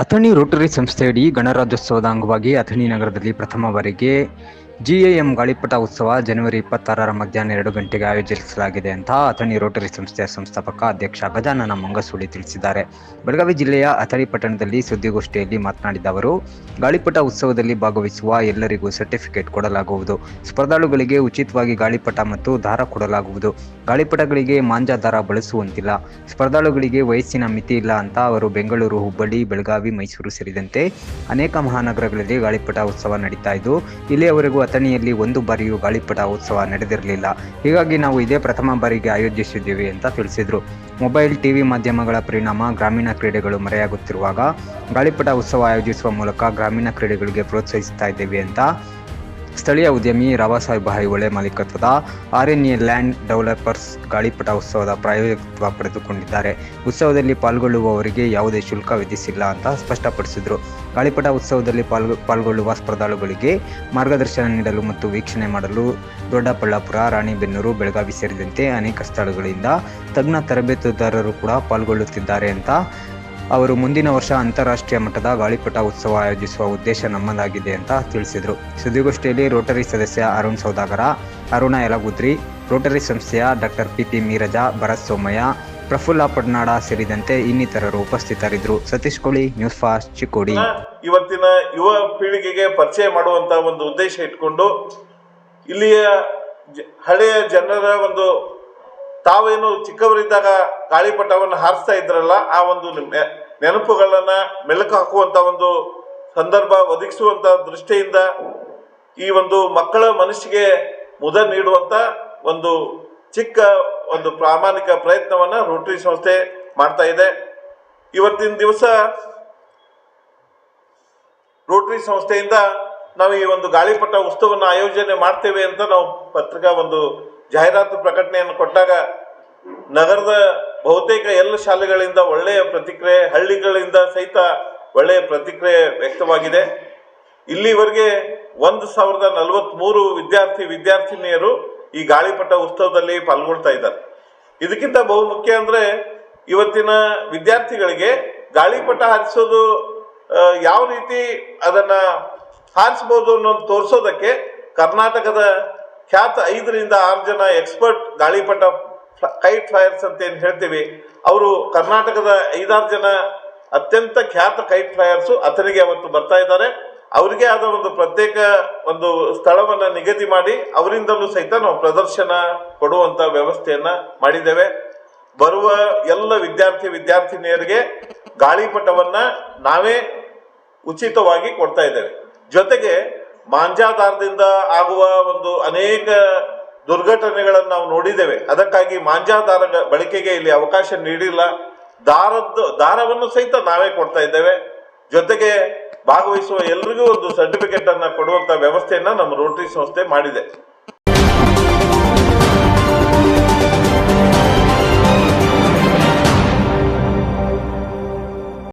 Athani Rotary ಸಂಸ್ಥೆಯಡಿ ಗಣರಾಜ್ಯೋತ್ಸವದ ಅಂಗವಾಗಿ ಅಥಣಿ ನಗರದಲ್ಲಿ ಪ್ರಥಮ ಬಾರಿಗೆ ಜಿಎಎಂ ಗಾಳಿಪಟ ಉತ್ಸವ ಜನವರಿ ಇಪ್ಪತ್ತಾರರ ಮಧ್ಯಾಹ್ನ ಎರಡು ಗಂಟೆಗೆ ಆಯೋಜಿಸಲಾಗಿದೆ ಅಂತ ಅಥಣಿ ರೋಟರಿ ಸಂಸ್ಥೆಯ ಸಂಸ್ಥಾಪಕ ಅಧ್ಯಕ್ಷ ಗಜಾನನ ಮಂಗಸೂಳಿ ತಿಳಿಸಿದ್ದಾರೆ. ಬೆಳಗಾವಿ ಜಿಲ್ಲೆಯ ಅಥಣಿ ಪಟ್ಟಣದಲ್ಲಿ ಸುದ್ದಿಗೋಷ್ಠಿಯಲ್ಲಿ ಮಾತನಾಡಿದ ಅವರು, ಗಾಳಿಪಟ ಉತ್ಸವದಲ್ಲಿ ಭಾಗವಹಿಸುವ ಎಲ್ಲರಿಗೂ ಸರ್ಟಿಫಿಕೇಟ್ ಕೊಡಲಾಗುವುದು. ಸ್ಪರ್ಧಾಳುಗಳಿಗೆ ಉಚಿತವಾಗಿ ಗಾಳಿಪಟ ಮತ್ತು ದಾರ ಕೊಡಲಾಗುವುದು. ಗಾಳಿಪಟಗಳಿಗೆ ಮಾಂಜಾ ದಾರ ಬಳಸುವಂತಿಲ್ಲ. ಸ್ಪರ್ಧಾಳುಗಳಿಗೆ ವಯಸ್ಸಿನ ಮಿತಿ ಇಲ್ಲ ಅಂತ ಅವರು ಬೆಂಗಳೂರು, ಹುಬ್ಬಳ್ಳಿ, ಬೆಳಗಾವಿ, ಮೈಸೂರು ಸೇರಿದಂತೆ ಅನೇಕ ಮಹಾನಗರಗಳಲ್ಲಿ ಗಾಳಿಪಟ ಉತ್ಸವ ನಡೀತಾ ಇದ್ದು, ಇಲ್ಲಿಯವರೆಗೂ ಅಥಣಿಯಲ್ಲಿ ಒಂದು ಬಾರಿಯೂ ಗಾಳಿಪಟ ಉತ್ಸವ ನಡೆದಿರಲಿಲ್ಲ. ಹೀಗಾಗಿ ನಾವು ಇದೇ ಪ್ರಥಮ ಬಾರಿಗೆ ಆಯೋಜಿಸಿದ್ದೀವಿ ಅಂತ ತಿಳಿಸಿದರು. ಮೊಬೈಲ್ ಟಿವಿ ಮಾಧ್ಯಮಗಳ ಪರಿಣಾಮ ಗ್ರಾಮೀಣ ಕ್ರೀಡೆಗಳು ಮರೆಯಾಗುತ್ತಿರುವಾಗ ಗಾಳಿಪಟ ಉತ್ಸವ ಆಯೋಜಿಸುವ ಮೂಲಕ ಗ್ರಾಮೀಣ ಕ್ರೀಡೆಗಳಿಗೆ ಪ್ರೋತ್ಸಾಹಿಸ್ತಾ ಇದ್ದೇವೆ ಅಂತ ಸ್ಥಳೀಯ ಉದ್ಯಮಿ ರಾವಾಸಾಹೇಬ್ ಹೈಹೊಳೆ ಮಾಲೀಕತ್ವದ R N A land developers ಗಾಳಿಪಟ ಉತ್ಸವದ ಪ್ರಾಯೋಜಕತ್ವ ಪಡೆದುಕೊಂಡಿದ್ದಾರೆ. ಉತ್ಸವದಲ್ಲಿ ಪಾಲ್ಗೊಳ್ಳುವವರಿಗೆ ಯಾವುದೇ ಶುಲ್ಕ ವಿಧಿಸಿಲ್ಲ ಅಂತ ಸ್ಪಷ್ಟಪಡಿಸಿದರು. ಗಾಳಿಪಟ ಉತ್ಸವದಲ್ಲಿ ಪಾಲ್ಗೊ, ಪಾಲ್ಗೊಳ್ಳುವ ಸ್ಪರ್ಧಾಳುಗಳಿಗೆ ಮಾರ್ಗದರ್ಶನ ನೀಡಲು ಮತ್ತು ವೀಕ್ಷಣೆ ಮಾಡಲು ದೊಡ್ಡಬಳ್ಳಾಪುರ, ರಾಣಿಬೆನ್ನೂರು, ಬೆಳಗಾವಿ ಸೇರಿದಂತೆ ಅನೇಕ ಸ್ಥಳಗಳಿಂದ ತಜ್ಞ ತರಬೇತುದಾರರು ಕೂಡ ಪಾಲ್ಗೊಳ್ಳುತ್ತಿದ್ದಾರೆ ಅಂತ ಅವರು ಮುಂದಿನ ವರ್ಷ ಅಂತಾರಾಷ್ಟ್ರೀಯ ಮಟ್ಟದ ಗಾಳಿಪಟ ಉತ್ಸವ ಆಯೋಜಿಸುವ ಉದ್ದೇಶ ನಮ್ಮದಾಗಿದೆ ಅಂತ ತಿಳಿಸಿದರು. ಸುದ್ದಿಗೋಷ್ಠಿಯಲ್ಲಿ ರೋಟರಿ ಸದಸ್ಯ ಅರುಣ್ ಸೌದಾಗರ, ಅರುಣ ಯಲಗುದ್ರಿ, ರೋಟರಿ ಸಂಸ್ಥೆಯ doctor P P Miraja, Bharat Somaiah, Prafulla Padnad ಸೇರಿದಂತೆ ಇನ್ನಿತರರು ಉಪಸ್ಥಿತರಿದ್ದರು. ಸತೀಶ್ ಕೋಳಿ, ನ್ಯೂಸ್ ಫಾಸ್ಟ್, ಚಿಕ್ಕೋಡಿ. ಇವತ್ತಿನ ಯುವ ಪೀಳಿಗೆಗೆ ಪರಿಚಯ ಮಾಡುವಂತ ಒಂದು ಉದ್ದೇಶ ಇಟ್ಕೊಂಡು ಇಲ್ಲಿಯ ಹಳೆಯ ಜನರ ಒಂದು ತಾವೇನು ಚಿಕ್ಕವರಿದ್ದಾಗ ಗಾಳಿಪಟವನ್ನು ಹಾರಿಸ್ತಾ ಇದ್ರಲ್ಲ, ಆ ಒಂದು ನೆನಪುಗಳನ್ನ ಮೆಲುಕು ಹಾಕುವಂತ ಒಂದು ಸಂದರ್ಭ ಒದಗಿಸುವಂತ ದೃಷ್ಟಿಯಿಂದ ಈ ಒಂದು ಮಕ್ಕಳ ಮನಸ್ಸಿಗೆ ಮುದ ನೀಡುವಂತ ಒಂದು ಚಿಕ್ಕ ಒಂದು ಪ್ರಾಮಾಣಿಕ ಪ್ರಯತ್ನವನ್ನ ರೋಟರಿ ಸಂಸ್ಥೆ ಮಾಡ್ತಾ ಇದೆ. ಇವತ್ತಿನ ದಿವಸ ರೋಟರಿ ಸಂಸ್ಥೆಯಿಂದ ನಾವು ಈ ಒಂದು ಗಾಳಿಪಟ ಉತ್ಸವವನ್ನು ಆಯೋಜನೆ ಮಾಡ್ತೇವೆ ಅಂತ ನಾವು ಪತ್ರಿಕಾ ಒಂದು ಜಾಹೀರಾತು ಪ್ರಕಟಣೆಯನ್ನು ಕೊಟ್ಟಾಗ ನಗರದ ಬಹುತೇಕ ಎಲ್ಲ ಶಾಲೆಗಳಿಂದ ಒಳ್ಳೆಯ ಪ್ರತಿಕ್ರಿಯೆ, ಹಳ್ಳಿಗಳಿಂದ ಸಹಿತ ಒಳ್ಳೆಯ ಪ್ರತಿಕ್ರಿಯೆ ವ್ಯಕ್ತವಾಗಿದೆ. ಇಲ್ಲಿವರೆಗೆ ಒಂದು ಸಾವಿರದ ನಲವತ್ಮೂರು ವಿದ್ಯಾರ್ಥಿ, ವಿದ್ಯಾರ್ಥಿನಿಯರು ಈ ಗಾಳಿಪಟ ಉತ್ಸವದಲ್ಲಿ ಪಾಲ್ಗೊಳ್ತಾ ಇದ್ದಾರೆ. ಇದಕ್ಕಿಂತ ಬಹು ಮುಖ್ಯ ಅಂದ್ರೆ ಇವತ್ತಿನ ವಿದ್ಯಾರ್ಥಿಗಳಿಗೆ ಗಾಳಿಪಟ ಹಾರಿಸೋದು ಯಾವ ರೀತಿ ಅದನ್ನ ಹಾರಿಸ್ಬೋದು ಅನ್ನೋದು ತೋರಿಸೋದಕ್ಕೆ ಕರ್ನಾಟಕದ ಖ್ಯಾತ ಐದರಿಂದ ಆರು ಜನ ಎಕ್ಸ್ಪರ್ಟ್ ಗಾಳಿಪಟ ಕೈಟ್ ಫ್ಲೈಯರ್ಸ್ ಅಂತ ಏನು ಹೇಳ್ತೀವಿ, ಅವರು ಕರ್ನಾಟಕದ ಐದಾರು ಜನ ಅತ್ಯಂತ ಖ್ಯಾತ ಕೈಟ್ ಫ್ಲೈಯರ್ಸು ಅತನಿಗೆ ಅವತ್ತು ಬರ್ತಾ ಇದ್ದಾರೆ. ಅವರಿಗೆ ಆದ ಒಂದು ಪ್ರತ್ಯೇಕ ಒಂದು ಸ್ಥಳವನ್ನು ನಿಗದಿ ಮಾಡಿ ಅವರಿಂದಲೂ ಸಹಿತ ನಾವು ಪ್ರದರ್ಶನ ಕೊಡುವಂಥ ವ್ಯವಸ್ಥೆಯನ್ನ ಮಾಡಿದ್ದೇವೆ. ಬರುವ ಎಲ್ಲ ವಿದ್ಯಾರ್ಥಿ ವಿದ್ಯಾರ್ಥಿನಿಯರಿಗೆ ಗಾಳಿಪಟವನ್ನ ನಾವೇ ಉಚಿತವಾಗಿ ಕೊಡ್ತಾ ಇದ್ದೇವೆ. ಜೊತೆಗೆ ಮಾಂಜಾದಾರದಿಂದ ಆಗುವ ಒಂದು ಅನೇಕ ದುರ್ಘಟನೆಗಳನ್ನು ನಾವು ನೋಡಿದ್ದೇವೆ. ಅದಕ್ಕಾಗಿ ಮಾಂಜಾದಾರ ಬಳಕೆಗೆ ಇಲ್ಲಿ ಅವಕಾಶ ನೀಡಿಲ್ಲ. ದಾರದ್ದು, ದಾರವನ್ನು ಸಹಿತ ನಾವೇ ಕೊಡ್ತಾ ಇದ್ದೇವೆ. ಜೊತೆಗೆ ಭಾಗವಹಿಸುವ ಎಲ್ರಿಗೂ ಒಂದು ಸರ್ಟಿಫಿಕೇಟ್ ಅನ್ನ ಕೊಡುವಂತ ವ್ಯವಸ್ಥೆಯನ್ನ ನಮ್ಮ ರೋಟರಿ ಸಂಸ್ಥೆ ಮಾಡಿದೆ.